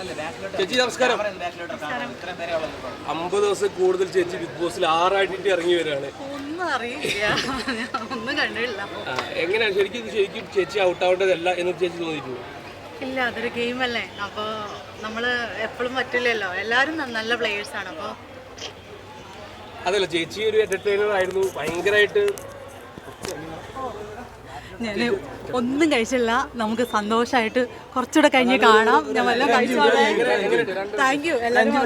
ചേച്ചി നമസ്കാരം. അമ്പത് ദിവസം കൂടുതൽ ചേച്ചി ബിഗ് ബോസിൽ ആറായിട്ട് ഇറങ്ങി വരികയാണ്. എങ്ങനെയാണ് ശരിക്കും ഇത് ശരിക്കും ചേച്ചി ഔട്ട് ആവേണ്ടതല്ല എന്ന് ചേച്ചി തോന്നിയിട്ടുണ്ട്? ഇല്ല അതൊരു ഗെയിമല്ലേ അപ്പോൾ നമ്മൾ എപ്പോഴും പറ്റില്ലല്ലോ. എല്ലാവരും ന- നല്ല പ്ലേയേഴ്സ് ആണ്. അപ്പോൾ അതല്ല ചേച്ചി ഒരു എന്റർടൈനർ ആയിരുന്നു. ഭയങ്കരമായിട്ട് ഞാൻ ഒന്നും കഴിച്ചില്ല. നമുക്ക് സന്തോഷമായിട്ട് കുറച്ചുകൂടെ കഴിഞ്ഞ് കാണാം. ഞാൻ വല്ലതും താങ്ക് യു എല്ലാവരും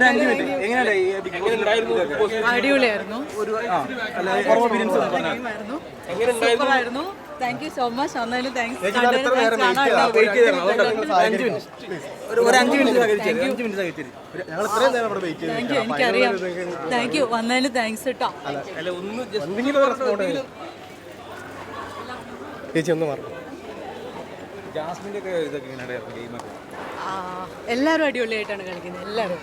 അടിപൊളിയായിരുന്നു. സൂപ്പറായിരുന്നു താങ്ക് യു സോ മച്ച് ഒന്നാലും താങ്ക്സ് ഒരു അഞ്ച് മിനിറ്റ് സഹകരിച്ചു? അഞ്ച് മിനിറ്റ് സഹകരിച്ചു? ഞങ്ങൾ ഇത്രയും നേരം ഇവിടെ വെയിറ്റ് താങ്ക് യു എനിക്കറിയാം. താങ്ക് യു വന്നതിന് താങ്ക്സ് കേട്ടോ അല്ല ഒന്ന് ചേച്ചി ഒന്ന് ആ, എല്ലാവരും അടിപൊളിയായിട്ടാണ് കളിക്കുന്നത് എല്ലാവരും.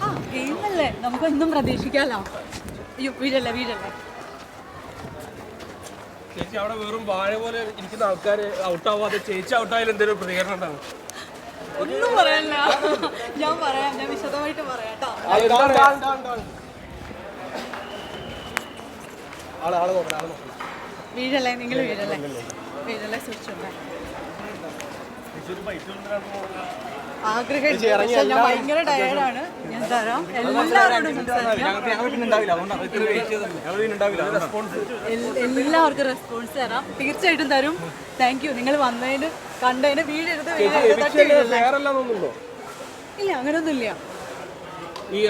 ആ ഗെയിമല്ലേ? നമുക്കൊന്നും പ്രതീക്ഷിക്കാലോ. അയ്യോ വീഴല്ലേ വീഴല്ലേ. ചേച്ചി അവിടെ വെറും വാഴ പോലെ ഇരിക്കുന്ന ആൾക്കാർ ഔട്ട് ആവാതെ ചേച്ചി ഔട്ട് ആയാലും എന്തെങ്കിലും പ്രതികരണം ഉണ്ടാവും? ഒന്നും പറയാനില്ല ഞാൻ പറയാം ഞാൻ വിശദമായിട്ട് പറയാം കേട്ടോ ആൾ ആൾ നോക്കണം ആൾ നോക്കണം വീഴല്ലേ? നിങ്ങൾ വീഴല്ലേ? വീഴല്ലേ? സൂക്ഷിച്ചുണ്ട് ആഗ്രഹം ഞാൻ ഭയങ്കര ടയേർഡാണ് ഞാൻ തരാം. എല്ലാവരോടും എല്ലാവർക്കും റെസ്പോൺസ് തരാം. തീർച്ചയായിട്ടും തരും. താങ്ക് യു നിങ്ങൾ വന്നതിന് കണ്ടതിന് വീടെടുത്ത് ഇല്ല അങ്ങനെയൊന്നുമില്ല ഈ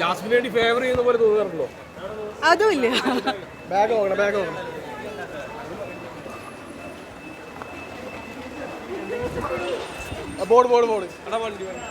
ജാസ്മിന് ഫേവർ ചെയ്യുന്ന പോലെ തോന്നാറുണ്ടോ അതും ഇല്ല ബാഗ് നോക്കണം ബാഗ് നോക്കണം ബോർഡ് ബോർഡ് ബോർഡ് എടാ വണ്ടി വേണം